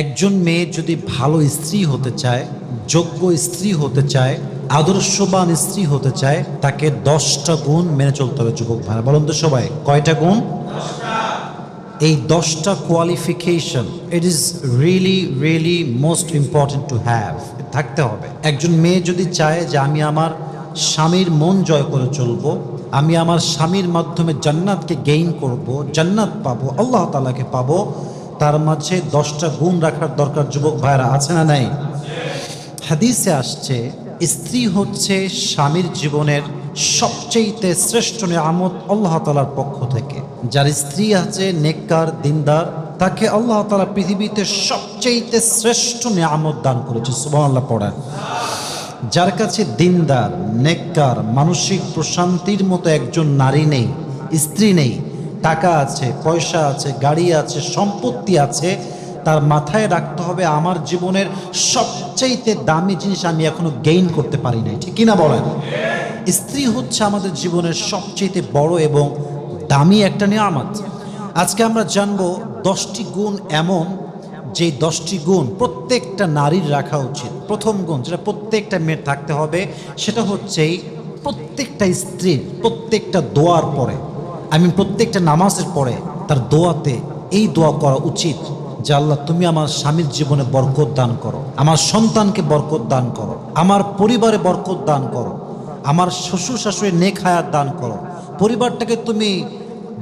একজন মেয়ে যদি ভালো স্ত্রী হতে চায়, যোগ্য স্ত্রী হতে চায়, আদর্শবান স্ত্রী হতে চায়, তাকে দশটা গুণ মেনে চলতে হবে, যুবক ভাইরা। বলুন তো সবাই, কয়টা গুণ? এই দশটা qualification it is really really most important to have থাকতে হবে। একজন মেয়ে যদি চায় যে আমি আমার স্বামীর মন জয় করে চলবো, আমি আমার স্বামীর মাধ্যমে জান্নাতকে গেইন করব, জান্নাত পাবো, আল্লাহ তালাকে পাবো তার মাঝে দশটা গুণ রাখার দরকার যুবক ভাইরা আছে না নাই? হাদিসে আসছে, স্ত্রী হচ্ছে স্বামীর জীবনের সবচেয়েতে শ্রেষ্ঠ নিয়ামত আল্লাহ তালার পক্ষ থেকে। যার স্ত্রী আছে, নেককার, দিনদার, তাকে আল্লাহ তালা পৃথিবীতে সবচেয়েতে শ্রেষ্ঠ নিয়ামত দান করেছে সুবাহ আল্লাহ পড়েন। যার কাছে দিনদার, নেককার, মানসিক প্রশান্তির মতো একজন নারী নেই, স্ত্রী নেই টাকা আছে, পয়সা আছে, গাড়ি আছে, সম্পত্তি আছে, তার মাথায় রাখতে হবে আমার জীবনের সবচাইতে দামি জিনিস আমি এখনও গেইন করতে পারি নাই। ঠিক কিনা বলেন? স্ত্রী হচ্ছে আমাদের জীবনের সবচেয়ে বড় এবং দামি একটা নিয়ামত। আজকে আমরা জানব দশটি গুণ এমন যে দশটি গুণ প্রত্যেকটা নারীর রাখা উচিত। প্রথম গুণ যেটা প্রত্যেকটা মেয়ের থাকতে হবে, সেটা হচ্ছেই প্রত্যেকটা স্ত্রীর প্রত্যেকটা দোয়ার পরে। আমি প্রত্যেকটা নামাজের পরে তার দোয়াতে এই দোয়া করা উচিত যে, আল্লাহ, তুমি আমার স্বামীর জীবনে বরকত দান করো, আমার সন্তানকে বরকত দান করো, আমার পরিবারে বরকত দান করো, আমার শ্বশুর শাশুড়ি নেক হায়াত দান করো, পরিবারটাকে তুমি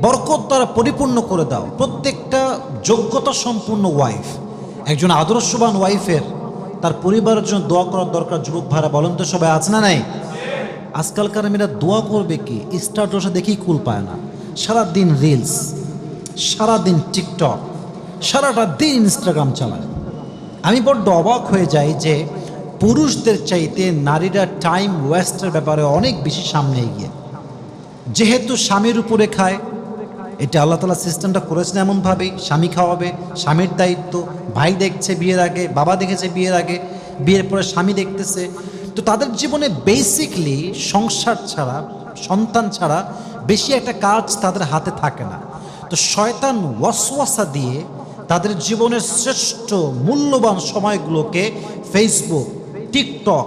বরকত দ্বারা পরিপূর্ণ করে দাও। প্রত্যেকটা যোগ্যতা সম্পূর্ণ ওয়াইফ একজন আদর্শবান ওয়াইফের তার পরিবারের জন্য দোয়া করার দরকার যুবক ভাইরা, বলেন তো সবাই, আছে না নাই? আজকালকার মেয়েরা দোয়া করবে কি? স্টার্টসে দেখেই কুল পায় না। সারাদিন রিলস সারাদিন টিকটক সারাটা দিন ইনস্টাগ্রাম চালায় আমি বড্ড অবাক হয়ে যাই যে পুরুষদের চাইতে নারীরা টাইম ওয়েস্টের ব্যাপারে অনেক বেশি সামনে এগিয়ে। যেহেতু স্বামীর উপরে খায়, এটা আল্লাহ তালা সিস্টেমটা করেছেন এমনভাবেই। স্বামী খাওয়াবে, স্বামীর দায়িত্ব, ভাই দেখছে বিয়ের আগে, বাবা দেখেছে বিয়ের আগে, বিয়ের পরে স্বামী দেখতেছে। তো তাদের জীবনে বেসিকলি সংসার ছাড়া, সন্তান ছাড়া বেশি একটা কাজ তাদের হাতে থাকে না। তো শয়তান ওয়াসওয়াসা দিয়ে তাদের জীবনের শ্রেষ্ঠ মূল্যবান সময়গুলোকে ফেসবুক টিকটক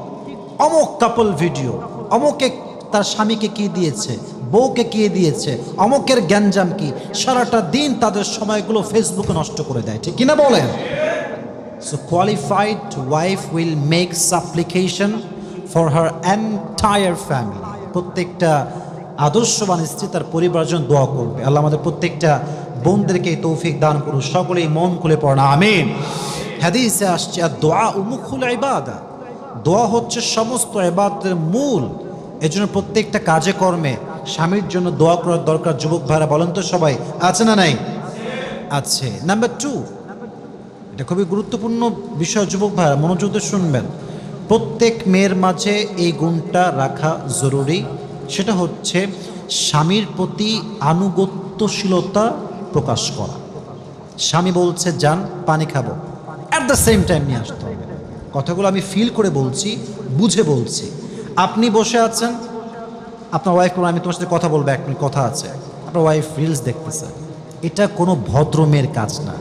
অমুক কাপল ভিডিও, অমুকে তার স্বামীকে কি দিয়েছে, বউকে কি দিয়েছে, অমুকের গ্যাঞ্জাম কি, সারাটা দিন তাদের সময়গুলো ফেসবুকে নষ্ট করে দেয়। ঠিক কিনা বলেন? So qualified wife will make supplication for her entire family প্রত্যেকটা আদর্শবান স্ত্রী তার পরিবারের জন্য দোয়া করবে। আল্লাহ আমাদের প্রত্যেকটা বোনদেরকে তৌফিক দান করুন। সকলেই মন খুলে পড়া আমিন। হাদিসে আসছে, আর দোয়া উমুখুল ইবাদা। দোয়া হচ্ছে সমস্ত এবাদের মূল। এজন্য প্রত্যেকটা কাজে কর্মে স্বামীর জন্য দোয়া করার দরকার যুবক ভাইরা, বলেন তো সবাই। আছে না নাই? আছে। নাম্বার টু এটা খুবই গুরুত্বপূর্ণ বিষয় যুবক ভাইরা, মনোযোগ শুনবেন। প্রত্যেক মেয়ের মাঝে এই গুণটা রাখা জরুরি। সেটা হচ্ছে স্বামীর প্রতি আনুগত্যশীলতা প্রকাশ করা। স্বামী বলছে, যান, পানি খাব। অ্যাট দ্য সেম টাইম নিয়ে আসতে হবে। কথাগুলো আমি ফিল করে বলছি, বুঝে বলছি। আপনি বসে আছেন, আপনার ওয়াইফ বলবেন আমি তোমার সাথে কথা বলব, এক মিনিট কথা আছে। আপনার ওয়াইফ রিলস দেখতেছে। এটা কোনো ভদ্র মেয়ের কাজ না।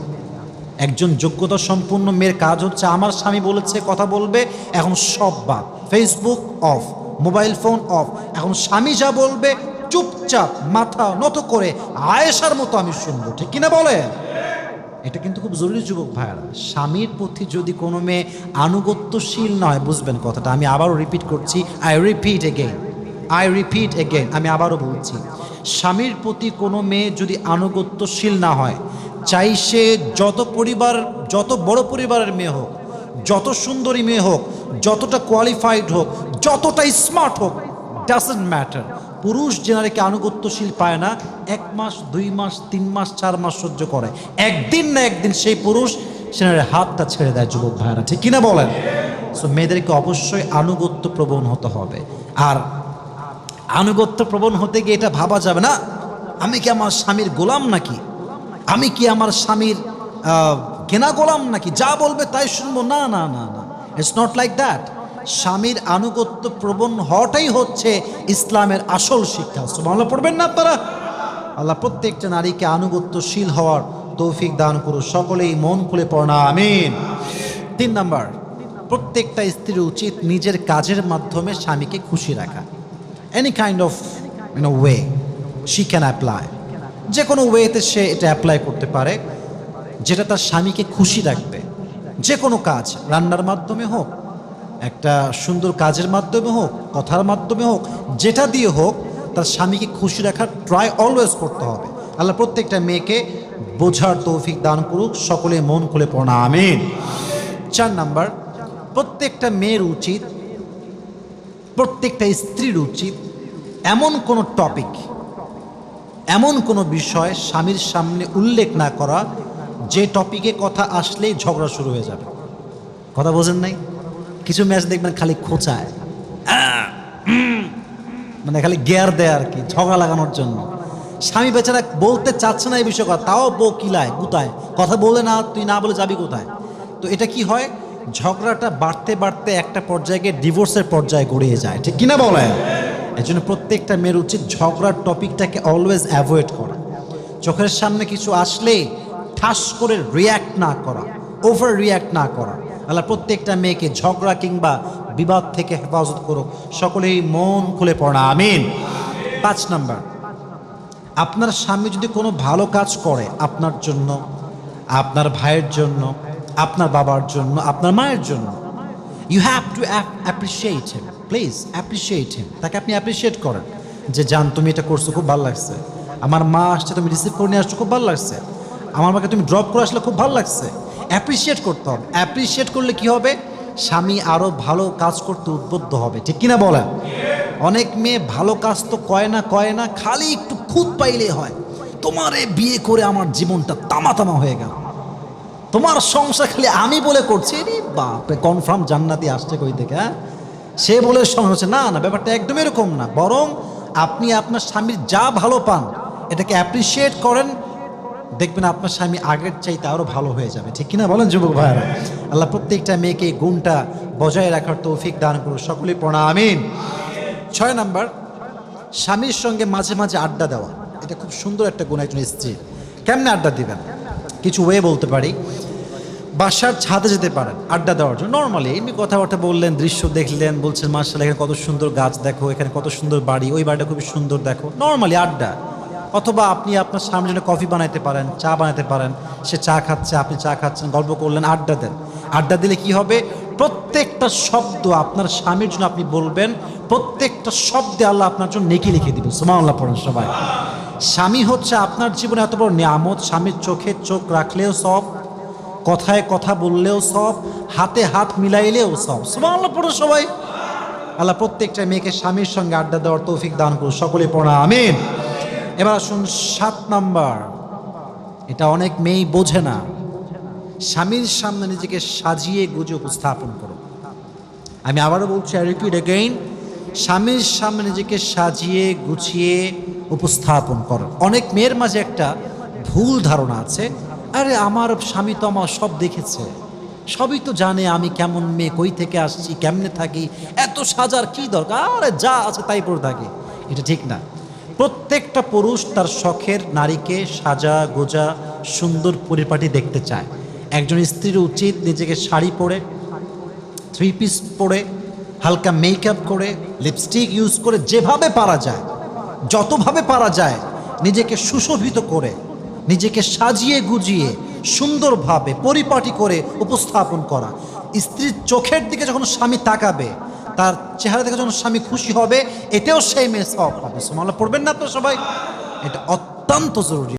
একজন যোগ্যতা সম্পূর্ণ মেয়ের কাজ হচ্ছে, আমার স্বামী বলেছে, কথা বলবে, এখন সব বাদ। Facebook off mobile phone off. এখন স্বামী যা বলবে, চুপচাপ, মাথা নত করে আয়েশার মতো আমি শুনব। ঠিক কিনা বলে এটা কিন্তু খুব জরুরি যুবক ভাইয়ারা। স্বামীর প্রতি যদি কোনো মেয়ে আনুগত্যশীল নয় বুঝবেন কথাটা, আমি আবারও রিপিট করছি I repeat again I repeat again আমি আবারও বলছি। স্বামীর প্রতি কোনো মেয়ে যদি আনুগত্যশীল না হয়, চাই সে যত পরিবার, যত বড় পরিবারের মেয়ে হোক, যত সুন্দরী মেয়ে হোক, যতটা কোয়ালিফাইড হোক যতটা স্মার্ট হোক ডাজেন্ট ম্যাটার পুরুষ যে নারীকে আনুগত্যশীল পায় না, এক মাস, দুই মাস, তিন মাস, চার মাস সহ্য করে। একদিন না একদিন সেই পুরুষ সে নারীর হাতটা ছেড়ে দেয় যুবক ভাইরা ঠিক কিনা বলেন? সো মেয়েদেরকে অবশ্যই আনুগত্য প্রবণ হতে হবে। আর আনুগত্য প্রবণ হতে গিয়ে এটা ভাবা যাবে না, আমি কি আমার স্বামীর গোলাম নাকি? আমি কি আমার স্বামীর কেনা গোলাম নাকি? যা বলবে তাই শুনব? না না না না। ইটস নট লাইক দ্যাট স্বামীর আনুগত্য প্রবণ হওয়াটাই হচ্ছে ইসলামের আসল শিক্ষা। সুবহানাল্লাহ, পড়বেন না আপনারা? আল্লাহ প্রত্যেকটা নারীকে আনুগত্যশীল হওয়ার তৌফিক দান করুক। সকলেই মন খুলে পড়না, আমিন। তিন নাম্বার, প্রত্যেকটা স্ত্রীর উচিত নিজের কাজের মাধ্যমে স্বামীকে খুশি রাখা। Any kind of you know way she can apply যে কোনো ওয়েতে সে এটা অ্যাপ্লাই করতে পারে, যেটা তার স্বামীকে খুশি রাখবে। যে কোনো কাজ, রান্নার মাধ্যমে হোক একটা সুন্দর কাজের মাধ্যমে হোক, কথার মাধ্যমে হোক, যেটা দিয়ে হোক, তার স্বামীকে খুশি রাখার ট্রাই অলওয়েজ করতে হবে। আল্লাহ প্রত্যেকটা মেয়েকে বোঝার তৌফিক দান করুক, সকলে মন খুলে পড়া আমিন। চার নাম্বার, প্রত্যেকটা মেয়ের উচিত, প্রত্যেকটা স্ত্রীর উচিত এমন কোনো টপিক এমন কোনো বিষয় স্বামীর সামনে উল্লেখ না করা, যে টপিকে কথা আসলেই ঝগড়া শুরু হয়ে যাবে। কথা বোঝেন নাই? কিছু ম্যাচ দেখবেন খালি খোঁচায়। মানে খালি গিয়ার দেয় আর কি, ঝগড়া লাগানোর জন্য। স্বামী বেচারা বলতে চাচ্ছে না এই বিষয় কথা, তাও বউ কিলায় গুতায়। কথা বলে না, তুই না বলে যাবি কোথায়? তো এটা কি হয়? ঝগড়াটা বাড়তে বাড়তে একটা পর্যায়ে গিয়ে ডিভোর্সের পর্যায়ে গড়িয়ে যায়। ঠিক কিনা বলেন? এই জন্য প্রত্যেকটা মেয়ের উচিত ঝগড়ার টপিকটাকে অলওয়েজ অ্যাভয়েড করা। চোখের সামনে কিছু আসলে ঠাস করে রিয়্যাক্ট না করা ওভার রিয়্যাক্ট না করা। আল্লাহ, প্রত্যেকটা মেয়েকে ঝগড়া কিংবা বিবাদ থেকে হেফাজত করুক। সকলেই মন খুলে পড়া, আমিন। পাঁচ নাম্বার, আপনার স্বামী যদি কোনো ভালো কাজ করে আপনার জন্য, আপনার ভাইয়ের জন্য, আপনার বাবার জন্য, আপনার মায়ের জন্য you have to appreciate him please appreciate him তাকে আপনি অ্যাপ্রিসিয়েট করেন যে, জান, তুমি এটা করছ, খুব ভালো লাগছে। আমার মা আসছে, তুমি রিসিভ করে নিয়ে আসছো, খুব ভালো লাগছে। আমার মাকে তুমি ড্রপ করে আসলে, খুব ভালো লাগছে। অ্যাপ্রিসিয়েট করতে হবে। অ্যাপ্রিসিয়েট করলে কি হবে? স্বামী আরও ভালো কাজ করতে উদ্বুদ্ধ হবে। ঠিক কিনা বলেন? অনেক মেয়ে ভালো কাজ তো কয় না কয় না, খালি একটু খুদ পাইলে হয়। তোমারে বিয়ে করে আমার জীবনটা তামা তামা হয়ে গেল। তোমার সংসার খালি আমি বলে করছি। রে বাপরে কনফার্ম জান্নাতি আসছে কই থেকে হ্যাঁ? সে বলে সংসার হচ্ছে না না, ব্যাপারটা একদম এরকম না। বরং আপনি আপনার স্বামীর যা ভালো পান, এটাকে অ্যাপ্রিসিয়েট করেন দেখবেন আপনার স্বামী আগের চাইতে আরও ভালো হয়ে যাবে। ঠিক কিনা বলেন যুবক ভাইয়েরা? আল্লাহ প্রত্যেকটা মেয়েকে গুণটা বজায় রাখার তৌফিক দান করুন। সকলেই পড়া আমিন। ছয় নাম্বার, স্বামীর সঙ্গে মাঝে মাঝে আড্ডা দেওয়া। এটা খুব সুন্দর একটা গুণ একজন স্ত্রী। কেমনে আড্ডা দিবেন? কিছু ওয়ে বলতে পারি। বাসার ছাদে যেতে পারেন, আড্ডা দেওয়ার জন্য। নর্মালি এমনি কথাবার্তা বললেন, দৃশ্য দেখলেন, বলছেন মার্শাল এখানে কত সুন্দর গাছ দেখো, এখানে কত সুন্দর বাড়ি, ওই বাড়িটা খুবই সুন্দর দেখো। নর্মালি আড্ডা। অথবা আপনি আপনার সামনে জন্য কফি বানাইতে পারেন, চা বানাতে পারেন, সে চা খাচ্ছে, আপনি চা খাচ্ছেন, গল্প করলেন, আড্ডা দেন। আড্ডা দিলে কি হবে? প্রত্যেকটা শব্দ আপনার স্বামীর জন্য আপনি বলবেন, প্রত্যেকটা শব্দে আল্লাহ আপনার জন্য নেকি লিখে দিবেন। সুমা আল্লাহ পড়েন সবাই। স্বামী হচ্ছে আপনার জীবনে এত বড় নিয়ামত, স্বামীর চোখে চোখ রাখলেও সব, কথায় কথা বললেও সব, হাতে হাত মিলাইলেও সব। সুমা আল্লাহ পড়ো সবাই। আল্লাহ প্রত্যেকটা মেয়েকে স্বামীর সঙ্গে আড্ডা দেওয়ার তৌফিক দান করুন। সকলে পড়া, আমিন। এবার আসুন সাত নাম্বার। এটা অনেক মেয়েই বোঝে না। স্বামীর সামনে নিজেকে সাজিয়ে গুজে উপস্থাপন করো। আমি আবারও বলছি আই রিপিট এগেইন স্বামীর সামনে নিজেকে সাজিয়ে, গুছিয়ে উপস্থাপন করো। অনেক মেয়ের মাঝে একটা ভুল ধারণা আছে। আরে, আমার স্বামী তো আমার সব দেখেছে। সবই তো জানে আমি কেমন মেয়ে, কই থেকে আসছি, কেমনে থাকি, এত সাজার কি দরকার? আরে, যা আছে তাই পরে থাকি। এটা ঠিক না। প্রত্যেকটা পুরুষ তার শখের নারীকে সাজা, গোজা, সুন্দর পরিপাটি দেখতে চায়। একজন স্ত্রীর উচিত নিজেকে শাড়ি পরে থ্রি পিস পরে, হালকা মেকআপ করে লিপস্টিক ইউজ করে যেভাবে পারা যায়, যতভাবে পারা যায়, নিজেকে সুশোভিত করে, নিজেকে সাজিয়ে গুজিয়ে, সুন্দরভাবে পরিপাটি করে উপস্থাপন করা। স্ত্রীর চোখের দিকে যখন স্বামী তাকাবে তার চেহারা দেখে যখন স্বামী খুশি হবে, এটাও সেই মেয়ে সব পাবে সোমালা পড়বেন না তো সবাই? এটা অত্যন্ত জরুরি।